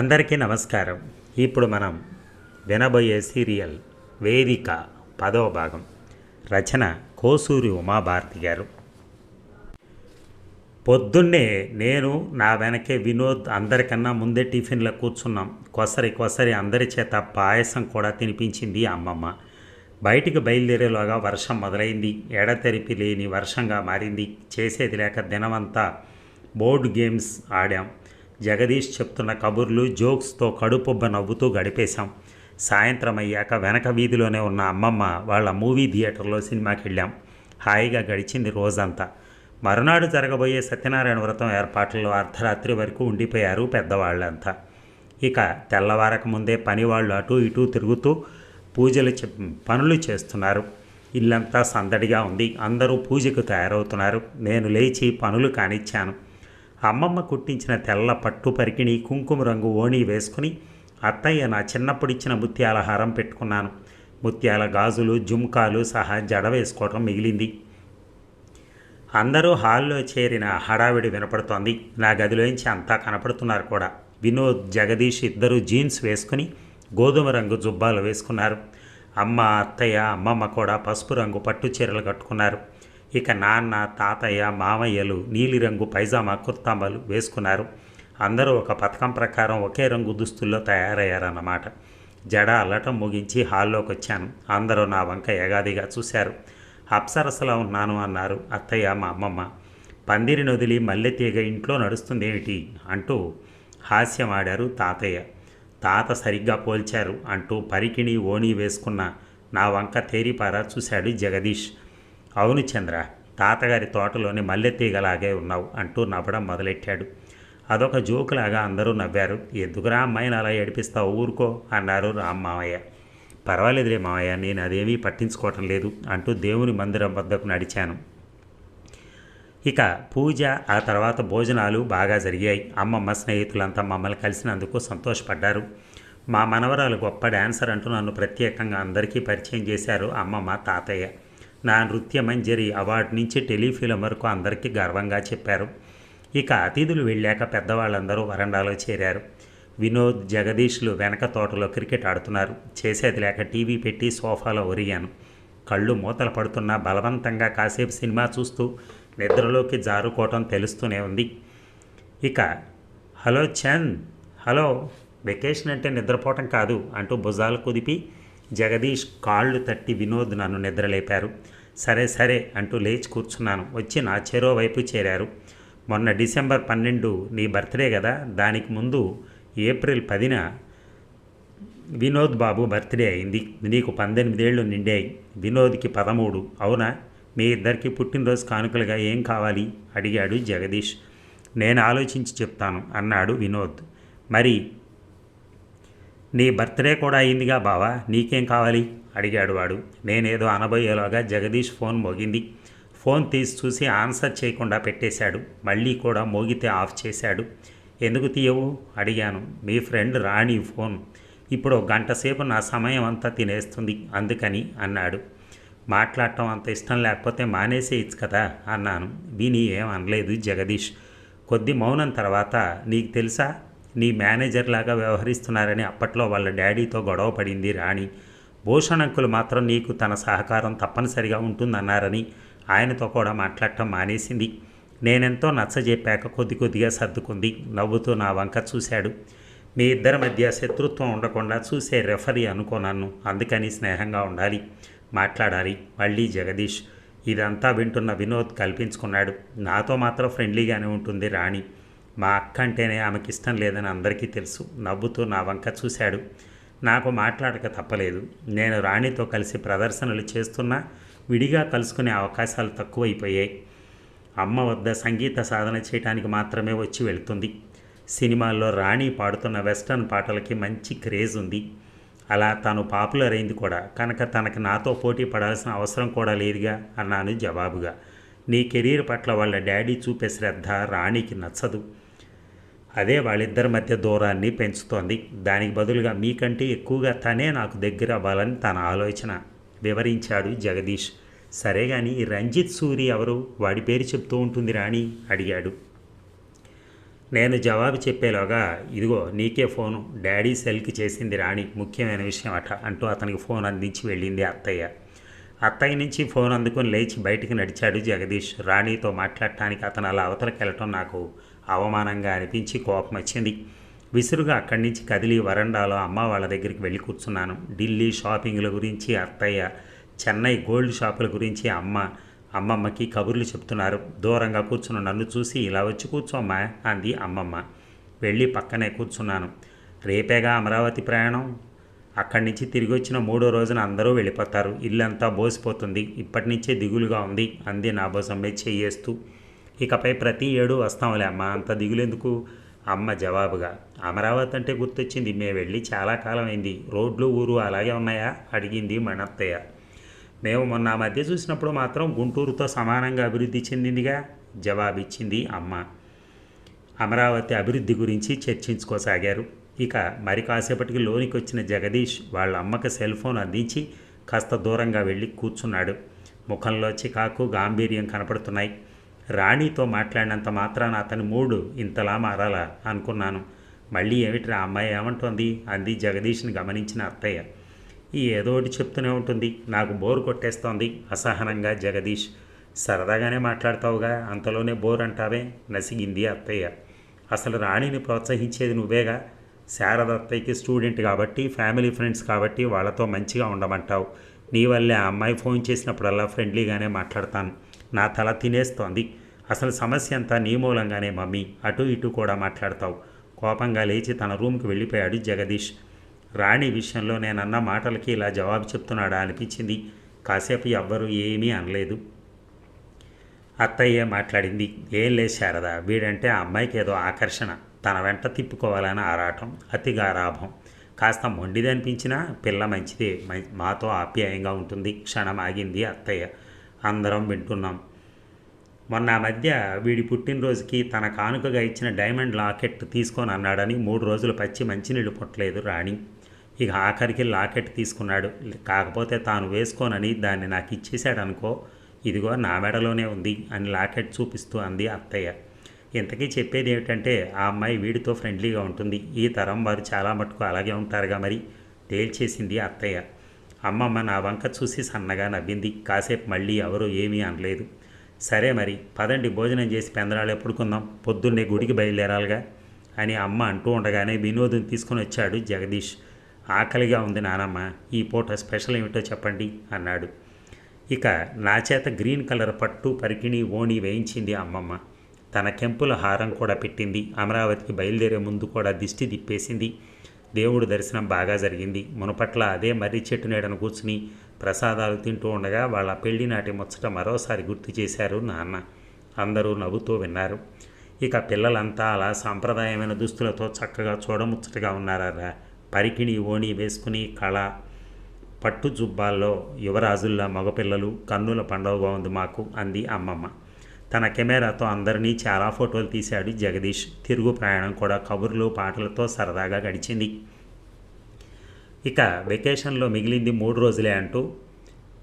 అందరికీ నమస్కారం. ఇప్పుడు మనం వినబోయే సీరియల్ వేదిక పదవ భాగం. రచన కోసూరి ఉమాభారతి గారు. పొద్దున్నే నేను నా వెనకే వినోద్ అందరికన్నా ముందే టిఫిన్లో కూర్చున్నాం. కొసరి కొసరి అందరి చేత పాయసం కూడా తినిపించింది అమ్మమ్మ. బయటికి బయలుదేరేలోగా వర్షం మొదలైంది. ఎడతెరిపి లేని వర్షంగా మారింది. చేసేది లేక దినమంతా బోర్డు గేమ్స్ ఆడాం. జగదీష్ చెప్తున్న కబుర్లు జోక్స్తో కడుపుబ్బ నవ్వుతూ గడిపేశాం. సాయంత్రం అయ్యాక వెనక వీధిలోనే ఉన్న అమ్మమ్మ వాళ్ళ మూవీ థియేటర్లో సినిమాకి వెళ్ళాం హాయిగా గడిచింది రోజంతా. మరునాడు జరగబోయే సత్యనారాయణ వ్రతం ఏర్పాట్లలో అర్ధరాత్రి వరకు ఉండిపోయారు పెద్దవాళ్ళంతా. ఇక తెల్లవారక ముందే పనివాళ్ళు అటు ఇటు తిరుగుతూ పూజలు పనులు చేస్తున్నారు. ఇల్లంతా సందడిగా ఉంది. అందరూ పూజకు తయారవుతున్నారు. నేను లేచి పనులు కానిచ్చాను. అమ్మమ్మ కుట్టించిన తెల్ల పట్టు పరికిణి కుంకుమ రంగు ఓణి వేసుకుని అత్తయ్య నా చిన్నప్పుడు ఇచ్చిన ముత్యాల హారం పెట్టుకున్నాను. ముత్యాల గాజులు జుమ్కాలు సహా జడ వేసుకోవటం మిగిలింది. అందరూ హాల్లో చేరిన హడావిడి వినపడుతోంది. నా గదిలోంచి అంతా కనపడుతున్నారు కూడా. వినోద్ జగదీష్ ఇద్దరు జీన్స్ వేసుకుని గోధుమ రంగు జుబ్బాలు వేసుకున్నారు. అమ్మ అత్తయ్య అమ్మమ్మ కూడా పసుపు రంగు పట్టు చీరలు కట్టుకున్నారు. ఇక నాన్న తాతయ్య మామయ్యలు నీలిరంగు పైజామా కుర్తాంబాలు వేసుకున్నారు. అందరూ ఒక పథకం ప్రకారం ఒకే రంగు దుస్తుల్లో తయారయ్యారన్నమాట. జడ అల్లటం ముగించి హాల్లోకి వచ్చాను అందరూ నా వంక ఏగాదిగా చూశారు. అప్సరసలా ఉన్నాను అన్నారు అత్తయ్య మా అమ్మమ్మ. పందిరి నొదిలి మల్లె తీగ ఇంట్లో నడుస్తుందేమిటి? అంటూ హాస్యం ఆడారు తాతయ్య. తాత సరిగ్గా పోల్చారు అంటూ పరికిణి ఓణి వేసుకున్న నా వంక తేరిపారా చూశాడు జగదీష్. అవును చంద్ర తాతగారి తోటలోని మల్లె తీగలాగే ఉన్నావు అంటూ నవ్వడం మొదలెట్టాడు. అదొక జోకులాగా అందరూ నవ్వారు. ఎందుకురా అమ్మాయిని అలా ఏడిపిస్తావు? ఊరుకో అన్నారు రామ్ మామయ్య పర్వాలేదులే మామయ్య నేను అదేమీ పట్టించుకోవటం లేదు అంటూ దేవుని మందిరం వద్దకు నడిచాను. ఇక పూజ ఆ తర్వాత భోజనాలు బాగా జరిగాయి. అమ్మమ్మ స్నేహితులంతా మమ్మల్ని కలిసినందుకు సంతోషపడ్డారు. మా మనవరాలు గొప్ప డాన్సర్ అంటూ నన్ను ప్రత్యేకంగా అందరికీ పరిచయం చేశారు అమ్మమ్మ తాతయ్య. నా నృత్య మంజరి అవార్డు నుంచి టెలిఫిలం వరకు అందరికీ గర్వంగా చెప్పారు. ఇక అతిథులు వెళ్ళాక పెద్దవాళ్ళందరూ వరండాలో చేరారు. వినోద్ జగదీష్లు వెనక తోటలో క్రికెట్ ఆడుతున్నారు. చేసేది లేక టీవీ పెట్టి సోఫాలో ఒరిగాను. కళ్ళు మూతలు పడుతున్నా బలవంతంగా కాసేపు సినిమా చూస్తూ నిద్రలోకి జారుకోవటం తెలుస్తూనే ఉంది. ఇక హలో చంద్! హలో! వెకేషన్ అంటే నిద్రపోవటం కాదు అంటూ భుజాలు కుదిపి జగదీష్ కాళ్ళు తట్టి వినోద్ నన్ను నిద్రలేపారు. సరే సరే అంటూ లేచి కూర్చున్నాను. వచ్చి నా చెరో వైపు చేరారు. మొన్న డిసెంబర్ పన్నెండు నీ బర్త్డే కదా దానికి ముందు ఏప్రిల్ పదిన వినోద్ బాబు బర్త్డే అయింది. నీకు పద్దెనిమిదేళ్ళు నిండాయి. వినోద్కి పదమూడు. అవునా? మీ ఇద్దరికి పుట్టినరోజు కానుకలుగా ఏం కావాలి? అడిగాడు జగదీష్. నేను ఆలోచించి చెప్తాను అన్నాడు వినోద్. మరి నీ బర్త్డే కూడా అయిందిగా బావా నీకేం కావాలి? అడిగాడు వాడు. నేనేదో అనబోయేలోగా జగదీష్ ఫోన్ మోగింది. ఫోన్ తీసి చూసి ఆన్సర్ చేయకుండా పెట్టేశాడు. మళ్ళీ కూడా మోగితే ఆఫ్ చేశాడు. ఎందుకు తీయవు? అడిగాను. మీ ఫ్రెండ్ రాణి ఫోన్. ఇప్పుడు ఒక గంట సేపు నా సమయం అంతా తినేస్తుంది అందుకని అన్నాడు. మాట్లాడటం అంత ఇష్టం లేకపోతే మానేసేయచ్చు కదా అన్నాను. విని ఏం అనలేదు జగదీష్. కొద్ది మౌనం తర్వాత నీకు తెలుసా? నీ మేనేజర్ లాగా వ్యవహరిస్తున్నారని అప్పట్లో వాళ్ళ డాడీతో గొడవ పడింది రాణి. భూషణ్ అంకులు మాత్రం నీకు తన సహకారం తప్పనిసరిగా ఉంటుందన్నారని ఆయనతో కూడా మాట్లాడటం మానేసింది. నేనెంతో నచ్చజెప్పాక కొద్ది కొద్దిగా సర్దుకుంది. నవ్వుతూ నా వంక చూశాడు. మీ ఇద్దరి మధ్య శత్రుత్వం ఉండకుండా చూసే రెఫరీ అనుకోనన్ను అందుకని స్నేహంగా ఉండాలి. మాట్లాడాలి. మళ్ళీ జగదీష్. ఇదంతా వింటున్న వినోద్ కల్పించుకున్నాడు. నాతో మాత్రం ఫ్రెండ్లీగానే ఉంటుంది రాణి. మా అక్క అంటేనే ఆమెకి ఇష్టం లేదని అందరికీ తెలుసు. నవ్వుతూ నా వంక చూశాడు. నాకు మాట్లాడక తప్పలేదు. నేను రాణితో కలిసి ప్రదర్శనలు చేస్తున్నా విడిగా కలుసుకునే అవకాశాలు తక్కువైపోయాయి. అమ్మ వద్ద సంగీత సాధన చేయడానికి మాత్రమే వచ్చి వెళ్తుంది. సినిమాల్లో రాణి పాడుతున్న వెస్టర్న్ పాటలకి మంచి క్రేజ్ ఉంది. అలా తను పాపులర్ అయింది కూడా. కనుక తనకి నాతో పోటీ పడాల్సిన అవసరం కూడా లేదుగా అన్నాను జవాబుగా. నీ కెరీర్ పట్ల వాళ్ళ డాడీ చూపే శ్రద్ధ రాణికి నచ్చదు. అదే వాళ్ళిద్దరి మధ్య దూరాన్ని పెంచుతోంది. దానికి బదులుగా మీకంటే ఎక్కువగా తనే నాకు దగ్గర అవ్వాలని తన ఆలోచన వివరించాడు జగదీష్. సరే కానీ రంజిత్ సూరి ఎవరు? వాడి పేరు చెప్తూ ఉంటుంది రాణి అడిగాడు. నేను జవాబు చెప్పేలోగా ఇదిగో నీకే ఫోను డాడీ సెల్కి చేసింది రాణి ముఖ్యమైన విషయం అట అంటూ అతనికి ఫోన్ అందించి వెళ్ళింది అత్తయ్య. అత్తయ్య నుంచి ఫోన్ అందుకొని లేచి బయటికి నడిచాడు జగదీష్. రాణితో మాట్లాడటానికి అతను అలా అవతలకెళ్ళటం నాకు అవమానంగా అనిపించి కోపం వచ్చింది. విసురుగా అక్కడి నుంచి కదిలి వరండాలో అమ్మ వాళ్ళ దగ్గరికి వెళ్ళి కూర్చున్నాను. ఢిల్లీ షాపింగ్ల గురించి అత్తయ్య చెన్నై గోల్డ్ షాపుల గురించి అమ్మ అమ్మమ్మకి కబుర్లు చెప్తున్నారు. దూరంగా కూర్చున్న నన్ను చూసి ఇలా వచ్చి కూర్చోమ్మా అంది అమ్మమ్మ. వెళ్ళి పక్కనే కూర్చున్నాను. రేపేగా అమరావతి ప్రయాణం? అక్కడి నుంచి తిరిగి వచ్చిన మూడో రోజున అందరూ వెళ్ళిపోతారు. ఇల్లంతా బోసిపోతుంది. ఇప్పటి నుంచే దిగులుగా ఉంది అంది నా బొసమ్మే చెయ్యేస్తూ ఇకపై ప్రతి ఏడు వస్తాంలే అమ్మ అంత దిగులెందుకు? అమ్మ జవాబుగా అమరావతి అంటే గుర్తొచ్చింది మేము వెళ్ళి చాలా కాలం అయింది రోడ్లు ఊరు అలాగే ఉన్నాయా? అడిగింది మణత్తయ్య. మేము మొన్న ఆ మధ్య చూసినప్పుడు మాత్రం గుంటూరుతో సమానంగా అభివృద్ధి చెందిందిగా జవాబిచ్చింది అమ్మ. అమరావతి అభివృద్ధి గురించి చర్చించుకోసాగారు. ఇక మరి కాసేపటికి లోనికి వచ్చిన జగదీష్ వాళ్ళ అమ్మకి సెల్ ఫోన్ అందించి కాస్త దూరంగా వెళ్ళి కూర్చున్నాడు. ముఖంలో చికాకు గాంభీర్యం కనపడుతున్నాయి. రాణితో మాట్లాడినంత మాత్రాన అతని మూడు ఇంతలా మారాలా అనుకున్నాను. మళ్ళీ ఏమిటి ఆ అమ్మాయి ఏమంటోంది? అంది జగదీష్ని గమనించిన అత్తయ్య. ఈ ఏదో ఒకటి చెప్తూనే ఉంటుంది. నాకు బోర్ కొట్టేస్తోంది. అసహనంగా జగదీష్. సరదాగానే మాట్లాడతావుగా? అంతలోనే బోర్ అంటావే? నసిగింది అత్తయ్య. అసలు రాణిని ప్రోత్సహించేది నువ్వేగా? శారద అత్తయ్యకి స్టూడెంట్ కాబట్టి ఫ్యామిలీ ఫ్రెండ్స్ కాబట్టి వాళ్ళతో మంచిగా ఉండమంటావు. నీ వల్లే ఆ అమ్మాయి ఫోన్ చేసినప్పుడల్లా ఫ్రెండ్లీగానే మాట్లాడతాను. నా తల తినేస్తోంది. అసలు సమస్య అంతా నీ మూలంగానే మమ్మీ. అటు ఇటు కూడా మాట్లాడతావు. కోపంగా లేచి తన రూమ్కి వెళ్ళిపోయాడు జగదీష్. రాణి విషయంలో నేనన్న మాటలకి ఇలా జవాబు చెప్తున్నాడా అనిపించింది. కాసేపు ఎవ్వరూ ఏమీ అనలేదు. అత్తయ్య మాట్లాడింది. ఏం లేదు శారద. వీడంటే ఆ అమ్మాయికి ఏదో ఆకర్షణ. తన వెంట తిప్పుకోవాలని ఆరాటం. అతిగా రాభం. కాస్త మొండిదనిపించినా పిల్ల మంచిదే. మాతో ఆప్యాయంగా ఉంటుంది. క్షణం ఆగింది అత్తయ్య. అందరం వింటున్నాం. మొన్న మధ్య వీడి పుట్టినరోజుకి తన కానుకగా ఇచ్చిన డైమండ్ లాకెట్ తీసుకొని అన్నాడని మూడు రోజులు పచ్చి మంచినీళ్ళు పుట్టలేదు రాణి. ఇక ఆఖరికి లాకెట్ తీసుకున్నాడు. కాకపోతే తాను వేసుకోనని దాన్ని నాకు ఇచ్చేశాడనుకో ఇదిగో నా మెడలోనే ఉంది అని లాకెట్ చూపిస్తూ అంది అత్తయ్య. ఇంతకీ చెప్పేది ఏమిటంటే ఆ అమ్మాయి వీడితో ఫ్రెండ్లీగా ఉంటుంది. ఈ తరం వారు చాలా మటుకు అలాగే ఉంటారుగా మరి తేల్చేసింది అత్తయ్య. అమ్మమ్మ నా వంక చూసి సన్నగా నవ్వింది. కాసేపు మళ్ళీ ఎవరూ ఏమీ అనలేదు. సరే మరి పదండి భోజనం చేసి పెందరాలు ఎప్పుడుకుందాం పొద్దున్నే గుడికి బయలుదేరాలిగా అని అమ్మ అంటూ ఉండగానే వినోదం తీసుకుని వచ్చాడు జగదీష్. ఆకలిగా ఉంది నానమ్మ ఈ పూట స్పెషల్ ఏమిటో చెప్పండి అన్నాడు. ఇక నా చేత గ్రీన్ కలర్ పట్టు పరికిణి ఓణి వేయించింది అమ్మమ్మ. తన కెంపుల హారం కూడా పెట్టింది. అమరావతికి బయలుదేరే ముందు కూడా దిష్టి తిప్పేసింది. దేవుడు దర్శనం బాగా జరిగింది. మునపట్ల అదే మర్రి చెట్టు నీడను కూర్చుని ప్రసాదాలు తింటూ ఉండగా వాళ్ళ పెళ్ళి నాటి ముచ్చట మరోసారి గుర్తు చేశారు నాన్న. అందరూ నవ్వుతూ విన్నారు. ఇక పిల్లలంతా అలా సాంప్రదాయమైన దుస్తులతో చక్కగా చూడముచ్చటగా ఉన్నారా పరికిణి ఓణి వేసుకుని కళ పట్టు జుబ్బాల్లో యువరాజుల్లా మగపిల్లలు కన్నుల పండవగా ఉంది మాకు అంది అమ్మమ్మ. తన కెమెరాతో అందరినీ చాలా ఫోటోలు తీశాడు జగదీష్. తిరుగు ప్రయాణం కూడా కబుర్లు పాటలతో సరదాగా గడిచింది. ఇక వెకేషన్లో మిగిలింది మూడు రోజులే అంటూ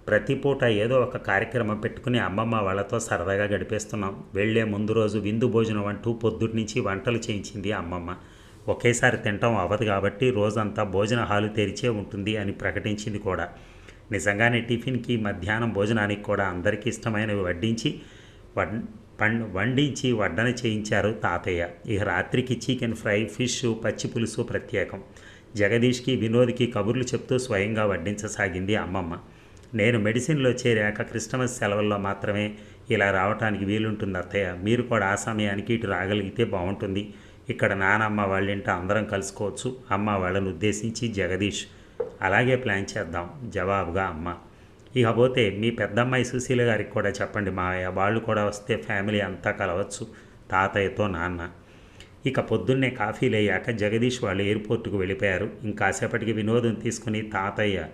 ప్రతి పూట ఏదో ఒక కార్యక్రమం పెట్టుకుని అమ్మమ్మ వాళ్ళతో సరదాగా గడిపేస్తున్నాం. వెళ్ళే ముందు రోజు విందు భోజనం అంటూ పొద్దుటి నుంచి వంటలు చేయించింది అమ్మమ్మ. ఒకేసారి తినటం అవ్వదు కాబట్టి రోజంతా భోజన హాలు తెరిచే ఉంటుంది అని ప్రకటించింది కూడా. నిజంగానే టిఫిన్కి మధ్యాహ్నం భోజనానికి కూడా అందరికీ ఇష్టమైనవి వడ్డించి వడ్ వండించి వడ్డన చేయించారు తాతయ్య. ఇక రాత్రికి చికెన్ ఫ్రై ఫిష్ పచ్చి పులుసు ప్రత్యేకం. జగదీష్కి వినోద్కి కబుర్లు చెప్తూ స్వయంగా వడ్డించసాగింది అమ్మమ్మ. నేను మెడిసిన్లో చేరాక క్రిస్టమస్ సెలవుల్లో మాత్రమే ఇలా రావటానికి వీలుంటుంది అత్తయ్య. మీరు కూడా ఆ సమయానికి ఇటు రాగలిగితే బాగుంటుంది ఇక్కడ నానమ్మ వాళ్ళింట అందరం కలుసుకోవచ్చు. అమ్మ వాళ్ళని ఉద్దేశించి జగదీష్ అలాగే ప్లాన్ చేద్దాం జవాబుగా అమ్మ. ఇకపోతే మీ పెద్దమ్మాయి సుశీల గారికి కూడా చెప్పండి మావయ్య. వాళ్ళు కూడా వస్తే ఫ్యామిలీ అంతా కలవచ్చు. తాతయ్యతో నాన్న. ఇక పొద్దున్నే కాఫీ లేయాక జగదీష్ వాళ్ళు ఎయిర్పోర్ట్కు వెళ్ళిపోయారు. ఇంకాసేపటికి వినోదం తీసుకుని తాతయ్య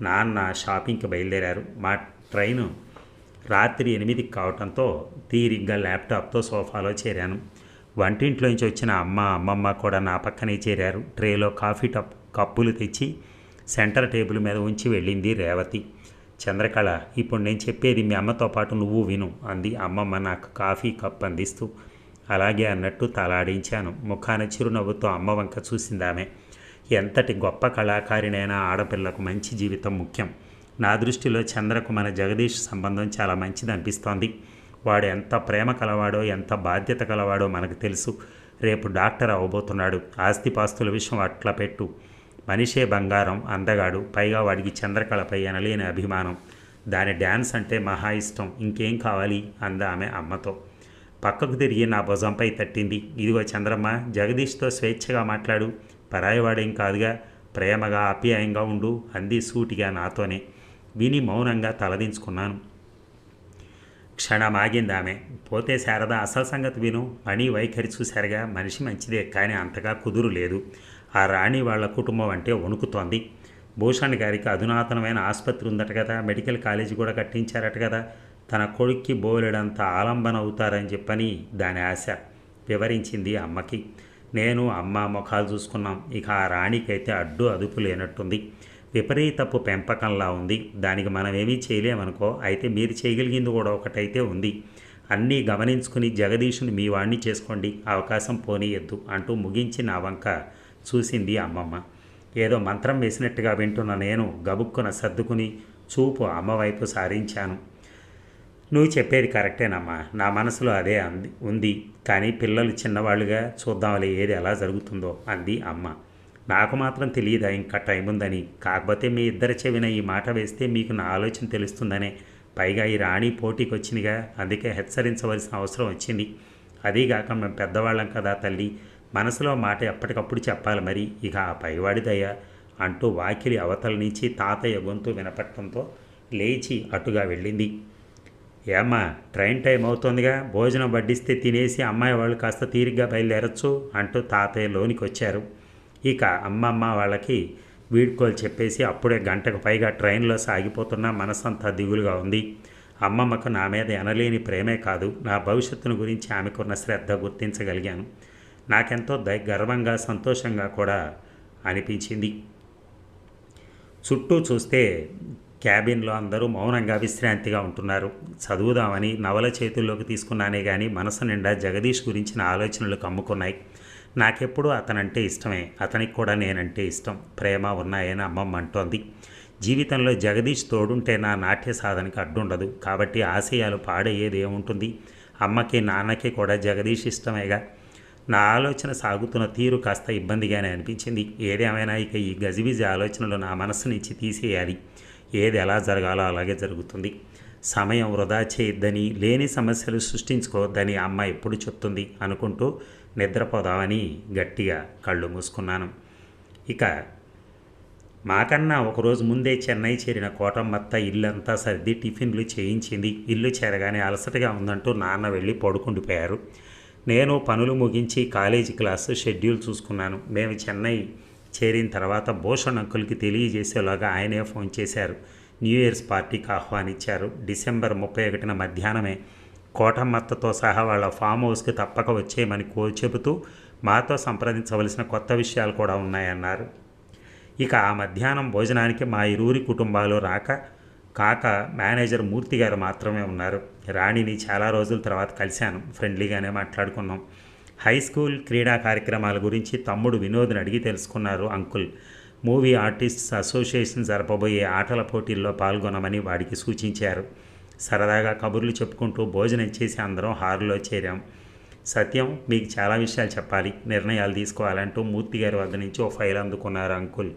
నాన్న షాపింగ్కి బయలుదేరారు. మా ట్రైను రాత్రి ఎనిమిదికి కావటంతో తీరిగ్గా ల్యాప్టాప్తో సోఫాలో చేరాను. వంటింట్లోంచి వచ్చిన అమ్మ అమ్మమ్మ కూడా నా పక్కనే చేరారు. ట్రేలో కాఫీ టప్ కప్పులు తెచ్చి సెంటర్ టేబుల్ మీద ఉంచి వెళ్ళింది రేవతి. చంద్రకళ ఇప్పుడు నేను చెప్పేది మీ అమ్మతో పాటు నువ్వు విను అంది. అమ్మమ్మ నాకు కాఫీ కప్ అందిస్తూ అలాగే అన్నట్టు తలాడించాను. ముఖాన చిరునవ్వుతో అమ్మ వంక చూసిందామె. ఎంతటి గొప్ప కళాకారినైనా ఆడపిల్లకు మంచి జీవితం ముఖ్యం. నా దృష్టిలో చంద్రకు మన జగదీష్ సంబంధం చాలా మంచిది అనిపిస్తోంది వాడు ఎంత ప్రేమ కలవాడో ఎంత బాధ్యత కలవాడో మనకు తెలుసు. రేపు డాక్టర్ అవ్వబోతున్నాడు ఆస్తిపాస్తుల విషయం అట్లా పెట్టు. మనిషే బంగారం అందగాడు పైగా వాడికి చంద్రకళపై ఎనలేని అభిమానం. దాని డ్యాన్స్ అంటే మహా ఇష్టం. ఇంకేం కావాలి? అంద ఆమె అమ్మతో. పక్కకు తిరిగి నా భుజంపై తట్టింది. ఇదిగో చంద్రమ్మ జగదీష్తో స్వేచ్ఛగా మాట్లాడు. పరాయవాడేం కాదుగా ప్రేమగా ఆప్యాయంగా ఉండు అంది సూటిగా నాతోనే. విని మౌనంగా తలదించుకున్నాను. క్షణమాగింది ఆమె పోతే శారద అసలు సంగతి విను. మణి వైఖరి చూశారుగా. మనిషి మంచిదే కానీ అంతగా కుదురు లేదు. ఆ రాణి వాళ్ళ కుటుంబం అంటే వణుకుతోంది. భూషణ్ గారికి అధునాతనమైన ఆసుపత్రి ఉందట కదా. మెడికల్ కాలేజీ కూడా కట్టించారట కదా. తన కొడుక్కి బోలెడంత ఆలంబన అవుతారని చెప్పని దాని ఆశ వివరించింది అమ్మకి. నేను అమ్మ ముఖాలు చూసుకున్నాం. ఇక ఆ రాణికైతే అడ్డు అదుపు లేనట్టుంది. విపరీతపు పెంపకంలా ఉంది. దానికి మనం ఏమీ చేయలేమనుకో అయితే మీరు చేయగలిగింది కూడా ఒకటైతే ఉంది. అన్నీ గమనించుకుని జగదీషుని మీ వాణ్ణి చేసుకోండి. అవకాశం పోనీయద్దు అంటూ ముగించి నా వంక చూసింది అమ్మమ్మ. ఏదో మంత్రం వేసినట్టుగా వింటున్న నేను గబుక్కున సర్దుకుని చూపు అమ్మ వైపు సారించాను. నువ్వు చెప్పేది కరెక్టేనమ్మా నా మనసులో అదే అంది ఉంది. కానీ పిల్లలు చిన్నవాళ్ళుగా చూద్దాంలే ఏది ఎలా జరుగుతుందో అంది అమ్మ. నాకు మాత్రం తెలియదా ఇంకా టైం ఉందని కాకపోతే మీ ఇద్దరి చెవిన ఈ మాట వేస్తే మీకు నా ఆలోచన తెలుస్తుందనే. పైగా ఈ రాణి పోటీకి వచ్చిందిగా అందుకే హెచ్చరించవలసిన అవసరం వచ్చింది. అదీగాక మేము పెద్దవాళ్ళం కదా తల్లి. మనసులో మాట ఎప్పటికప్పుడు చెప్పాలి మరి. ఇక ఆ పైవాడిదయ్యా అంటూ వాకిలి అవతల నుంచి తాతయ్య గొంతు వినపడటంతో లేచి అటుగా వెళ్ళింది. ఏమ్మా ట్రైన్ టైం అవుతోందిగా భోజనం వడ్డిస్తే తినేసి అమ్మాయి వాళ్ళు కాస్త తీరిగ్గా బయలుదేరచ్చు అంటూ తాతయ్య లోనికి వచ్చారు ఇక అమ్మమ్మ వాళ్ళకి వీడ్కోలు చెప్పేసి అప్పుడే గంటకు పైగా ట్రైన్లో సాగిపోతున్న మనసంతా దిగులుగా ఉంది. అమ్మమ్మకు నా మీద ఎనలేని ప్రేమే కాదు నా భవిష్యత్తును గురించి ఆమెకున్న శ్రద్ధ గుర్తించగలిగాను. నాకెంతో దై గర్వంగా సంతోషంగా కూడా అనిపించింది. చుట్టూ చూస్తే క్యాబిన్లో అందరూ మౌనంగా విశ్రాంతిగా ఉంటున్నారు. చదువుదామని నవల చేతుల్లోకి తీసుకున్నానే కానీ మనసు నిండా జగదీష్ గురించిన ఆలోచనలు కమ్ముకున్నాయి. నాకెప్పుడూ అతనంటే ఇష్టమే. అతనికి కూడా నేనంటే ఇష్టం. ప్రేమ ఉన్నాయని అమ్మమ్మ అంటోంది. జీవితంలో జగదీష్ తోడుంటే నా నాట్య సాధనకి అడ్డుండదు. కాబట్టి ఆశయాలు పాడయ్యేది ఏముంటుంది? అమ్మకి నాన్నకి కూడా జగదీష్ ఇష్టమేగా. నా ఆలోచన సాగుతున్న తీరు కాస్త ఇబ్బందిగానే అనిపించింది. ఏదేమైనా ఇక ఈ గజిబిజి ఆలోచనలు నా మనసు నుంచి తీసేయాలి. ఏది ఎలా జరగాలో అలాగే జరుగుతుంది. సమయం వృధా చేయొద్దని లేని సమస్యలు సృష్టించుకోవద్దని అమ్మ ఎప్పుడు చెప్తుంది అనుకుంటూ నిద్రపోదామని గట్టిగా కళ్ళు మూసుకున్నాను. ఇక మాకన్నా ఒకరోజు ముందే చెన్నై చేరిన కోటమ్మత్త ఇల్లంతా సర్ది టిఫిన్లు చేయించింది. ఇల్లు చేరగానే అలసటగా ఉందంటూ నాన్న వెళ్ళి పడుకుండిపోయారు. నేను పనులు ముగించి కాలేజీ క్లాసు షెడ్యూల్ చూసుకున్నాను. మేము చెన్నై చేరిన తర్వాత భూషణ్ అంకుల్కి తెలియజేసేలాగా ఆయనే ఫోన్ చేశారు. న్యూ ఇయర్స్ పార్టీకి ఆహ్వానించారు. డిసెంబర్ ముప్పై ఒకటిన మధ్యాహ్నమే కోటమ్మత్తతో సహా వాళ్ళ ఫామ్ హౌస్కి తప్పక వచ్చేయమని కో చెబుతూ మాతో సంప్రదించవలసిన కొత్త విషయాలు కూడా ఉన్నాయన్నారు. ఇక ఆ మధ్యాహ్నం భోజనానికి మా ఇరువురి కుటుంబాలు రాక కాక మేనేజర్ మూర్తి గారు మాత్రమే ఉన్నారు. రాణిని చాలా రోజుల తర్వాత కలిశాను. ఫ్రెండ్లీగానే మాట్లాడుకున్నాం. హై స్కూల్ క్రీడా కార్యక్రమాల గురించి తమ్ముడు వినోద్ని అడిగి తెలుసుకున్నారు అంకుల్. మూవీ ఆర్టిస్ట్స్ అసోసియేషన్ జరపబోయే ఆటల పోటీల్లో పాల్గొనమని వాడికి సూచించారు. సరదాగా కబుర్లు చెప్పుకుంటూ భోజనం చేసి అందరం హారులో చేరాం. సత్యం మీకు చాలా విషయాలు చెప్పాలి. నిర్ణయాలు తీసుకోవాలంటూ మూర్తి గారి వద్ద నుంచి ఓ ఫైల్ అందుకున్నారు అంకుల్.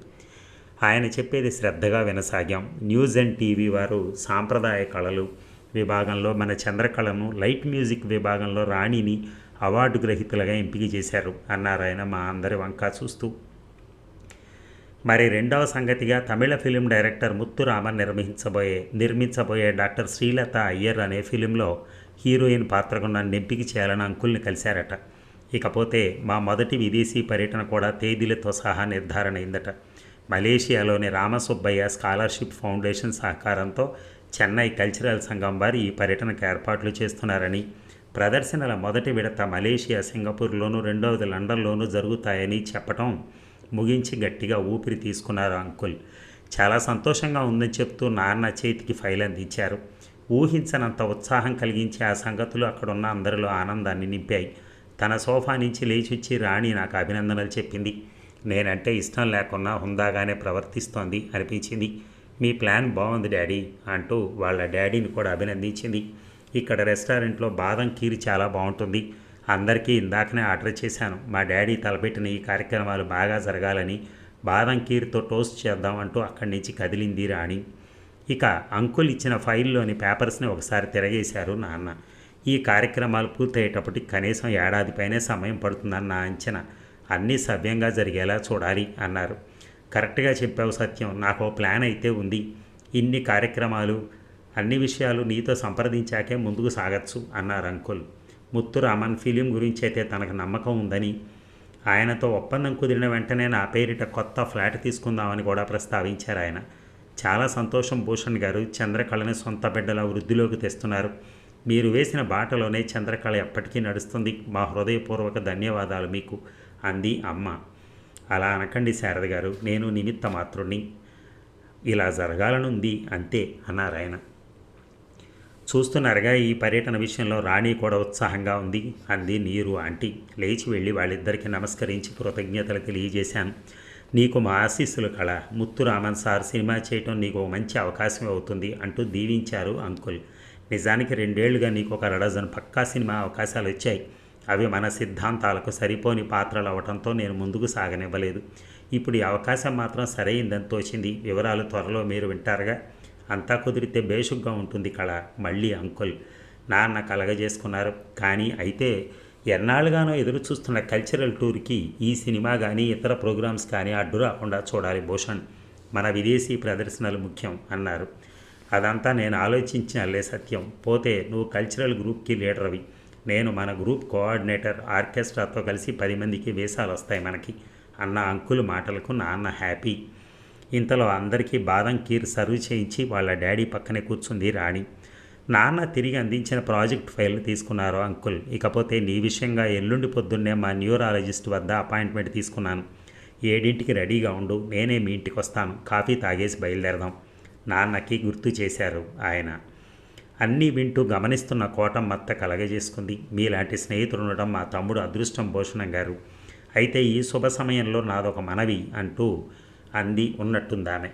ఆయన చెప్పేది శ్రద్ధగా వినసాగాం. న్యూస్ అండ్ టీవీ వారు సాంప్రదాయ కళలు విభాగంలో మన చంద్రకళను లైట్ మ్యూజిక్ విభాగంలో రాణిని అవార్డు గ్రహీతలుగా ఎంపిక చేశారు అన్నారు ఆయన మా అందరి వంక చూస్తూ. మరి రెండవ సంగతిగా తమిళ ఫిలిం డైరెక్టర్ ముత్తురామన్ నిర్మించబోయే నిర్మించబోయే డాక్టర్ శ్రీలత అయ్యర్ అనే ఫిలింలో హీరోయిన్ పాత్రకు నన్ను ఎంపిక చేయాలని అంకుల్ని కలిశారట. ఇకపోతే మా మొదటి విదేశీ పర్యటన కూడా తేదీలతో సహా నిర్ధారణ అయిందట. మలేషియాలోని రామసుబ్బయ్య స్కాలర్షిప్ ఫౌండేషన్ సహకారంతో చెన్నై కల్చరల్ సంఘం వారు ఈ పర్యటనకు ఏర్పాట్లు చేస్తున్నారని ప్రదర్శనల మొదటి విడత మలేషియా సింగపూర్లోనూ రెండవది లండన్లోనూ జరుగుతాయని చెప్పటం ముగించి గట్టిగా ఊపిరి తీసుకున్నారు అంకుల్. చాలా సంతోషంగా ఉందని చెప్తూ నాన్న చేతికి ఫైల్ అందించారు. ఊహించనంత ఉత్సాహం కలిగించే ఆ సంగతులు అక్కడున్న అందరిలో ఆనందాన్ని నింపాయి. తన సోఫా నుంచి లేచిచ్చి రాణి నాకు అభినందనలు చెప్పింది. నేనంటే ఇష్టం లేకున్నా హుందాగానే ప్రవర్తిస్తోంది అనిపించింది. మీ ప్లాన్ బాగుంది డాడీ అంటూ వాళ్ళ డాడీని కూడా అభినందించింది. ఇక్కడ రెస్టారెంట్లో బాదం కీరి చాలా బాగుంటుంది. అందరికీ ఇందాకనే ఆర్డర్ చేశాను. మా డాడీ తలపెట్టిన ఈ కార్యక్రమాలు బాగా జరగాలని బాదం కీర్తో టోస్ట్ చేద్దాం అంటూ అక్కడి నుంచి కదిలింది రాణి. ఇక అంకుల్ ఇచ్చిన ఫైల్లోని పేపర్స్ని ఒకసారి తిరగేశారు నాన్న. ఈ కార్యక్రమాలు పూర్తయ్యేటప్పటికి కనీసం ఏడాది పైనే సమయం పడుతుందన్న నా అంచనా అన్నీ సవ్యంగా జరిగేలా చూడాలి అన్నారు. కరెక్ట్గా చెప్పావు సత్యం. నాకు ఓ ప్లాన్ అయితే ఉంది. ఇన్ని కార్యక్రమాలు అన్ని విషయాలు నీతో సంప్రదించాకే ముందుకు సాగచ్చు అన్నారు అంకుల్. ముత్తురామన్ ఫిలిం గురించి అయితే తనకు నమ్మకం ఉందని ఆయనతో ఒప్పందం కుదిరిన వెంటనే నా పేరిట కొత్త ఫ్లాట్ తీసుకుందామని కూడా ప్రస్తావించారు ఆయన. చాలా సంతోషం భూషణ్ గారు చంద్రకళని సొంత బిడ్డల వృద్ధిలోకి తెస్తున్నారు. మీరు వేసిన బాటలోనే చంద్రకళ ఎప్పటికీ నడుస్తుంది. మా హృదయపూర్వక ధన్యవాదాలు మీకు అంది అమ్మ. అలా అనకండి శారద గారు నేను నిమిత్త మాత్రుణ్ణి ఇలా జరగాలనుంది అంతే అన్నారు ఆయన. చూస్తున్నారుగా ఈ పర్యటన విషయంలో రాణి కూడా ఉత్సాహంగా ఉంది. అంది నీరు ఆంటీ. లేచి వెళ్ళి వాళ్ళిద్దరికీ నమస్కరించి కృతజ్ఞతలు తెలియజేశాను. నీకు మా ఆశీస్సులు కళ. ముత్తు రామన్ సార్ సినిమా చేయటం నీకు ఒక మంచి అవకాశం అవుతుంది అంటూ దీవించారు అంకుల్. నిజానికి రెండేళ్ళుగా నీకు ఒక రడజన్ పక్కా సినిమా అవకాశాలు వచ్చాయి అవి మన సిద్ధాంతాలకు సరిపోని పాత్రలు అవడంతో నేను ముందుకు సాగనివ్వలేదు. ఇప్పుడు ఈ అవకాశం మాత్రం సరైందని తోచింది. వివరాలు త్వరలో మీరు వింటారుగా. అంతా కుదిరితే బేషుగ్గా ఉంటుంది కళ. మళ్ళీ అంకుల్ నాన్న కలగజేసుకున్నారు. కానీ అయితే ఎన్నాళ్ళుగానో ఎదురు చూస్తున్న కల్చరల్ టూర్కి ఈ సినిమా కానీ ఇతర ప్రోగ్రామ్స్ కానీ అడ్డు రాకుండా చూడాలి భూషణ్. మన విదేశీ ప్రదర్శనలు ముఖ్యం అన్నారు. అదంతా నేను ఆలోచించినలే సత్యం. పోతే నువ్వు కల్చరల్ గ్రూప్కి లీడర్వి నేను మన గ్రూప్ కోఆర్డినేటర్ ఆర్కెస్ట్రాతో కలిసి పది మందికి వేషాలు వస్తాయి మనకి అన్న అంకుల్ మాటలకు నాన్న హ్యాపీ. ఇంతలో అందరికీ బాదం కీర్ సర్వ్ చేయించి వాళ్ళ డాడీ పక్కనే కూర్చుంది రాణి. నాన్న తిరిగి అందించిన ప్రాజెక్ట్ ఫైల్ తీసుకున్నారు అంకుల్. ఇకపోతే నీ విషయంగా ఎల్లుండి పొద్దున్నే మా న్యూరాలజిస్ట్ వద్ద అపాయింట్మెంట్ తీసుకున్నాను. ఏడింటికి రెడీగా ఉండు నేనే మీ ఇంటికి వస్తాను. కాఫీ తాగేసి బయలుదేరదాం. నాన్నకి గుర్తు చేశారు ఆయన. అన్నీ వింటూ గమనిస్తున్న కోటమ్మత్త కలగజేసుకుంది. మీలాంటి స్నేహితులు ఉండడం మా తమ్ముడు అదృష్టం భూషణం గారు. అయితే ఈ శుభ సమయంలో నాదొక మనవి అంటూ అంది ఉన్నట్టుందామె.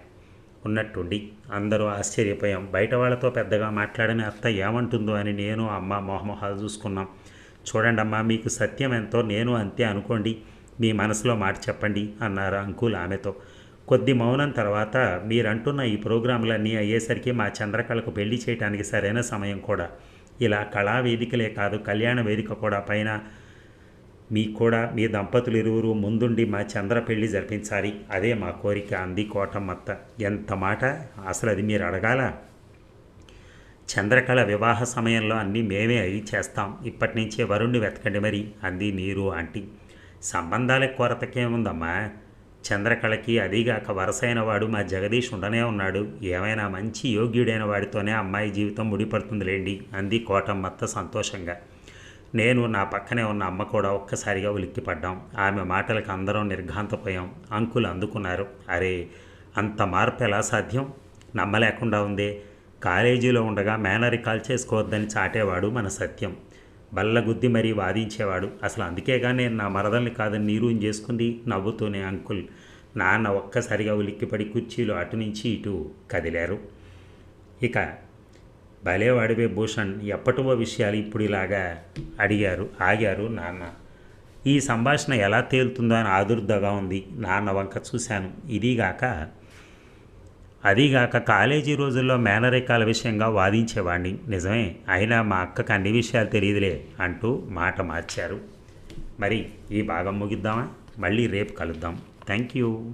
ఉన్నట్టుండి అందరూ ఆశ్చర్యపోయాం. బయట వాళ్ళతో పెద్దగా మాట్లాడని అత్త ఏమంటుందో అని నేను అమ్మ మొహమొహాలు చూసుకున్నాం. చూడండి అమ్మా మీకు సత్యం ఎంతో నేను అంతే అనుకోండి. మీ మనసులో మాట చెప్పండి అన్నారు అంకుల్ ఆమెతో. కొద్ది మౌనం తర్వాత మీరంటున్న ఈ ప్రోగ్రాంలన్నీ అయ్యేసరికి మా చంద్రకళకు పెళ్ళి చేయడానికి సరైన సమయం కూడా. ఇలా కళా వేదికలే కాదు కళ్యాణ వేదిక కూడా పైన మీకు కూడా మీ దంపతులు ఇరువురు ముందుండి మా చంద్ర పెళ్ళి జరిపించాలి. అదే మా కోరిక అంది కోటమ్మత్త. ఎంత మాట? అసలు అది మీరు అడగాల? చంద్రకళ వివాహ సమయంలో అన్నీ మేమే అయి చేస్తాం. ఇప్పటి నుంచే వరుణ్ణి వెతకండి మరి అంది నీరు ఆంటీ. సంబంధాల కొరతకేముందమ్మా? చంద్రకళకి అదీగాక వరసైన వాడు మా జగదీష్ ఉండనే ఉన్నాడు. ఏమైనా మంచి యోగ్యుడైన వాడితోనే అమ్మాయి జీవితం ముడిపడుతుందిలేండి అంది కోటమ్మత్త సంతోషంగా. నేను నా పక్కనే ఉన్న అమ్మ కూడా ఒక్కసారిగా ఉలిక్కిపడ్డాం. ఆమె మాటలకు అందరం నిర్ఘాంతపోయాం. అంకులు అందుకున్నారు. అరే అంత మార్పు ఎలా సాధ్యం? నమ్మలేకుండా ఉంది. కాలేజీలో ఉండగా మేనరికాల్ చేసుకోవద్దని చాటేవాడు మన సత్యం. బల్లగుద్ది మరీ వాదించేవాడు. అసలు అందుకేగా నేను నా మరదల్ని కాదని నీరు చేసుకుంది? నవ్వుతూనే అంకుల్. నాన్న ఒక్కసారిగా ఉలిక్కిపడి కుర్చీలు అటు నుంచి ఇటు కదిలారు. ఇక భలేవాడివే భూషణ్ ఎప్పటివో విషయాలు ఇప్పుడు ఇలాగా అడిగారు. ఆగారు నాన్న. ఈ సంభాషణ ఎలా తేలుతుందో అని ఆదుర్దగా ఉంది. నాన్న వంక చూశాను. ఇదిగాక అదీగాక కాలేజీ రోజుల్లో మేనరికాల విషయంగా వాదించేవాడిని నిజమే అయినా మా అక్కకు అన్ని విషయాలు తెలియదులే అంటూ మాట మార్చారు. మరి ఈ భాగం ముగిద్దామా? మళ్ళీ రేపు కలుద్దాం. Thank you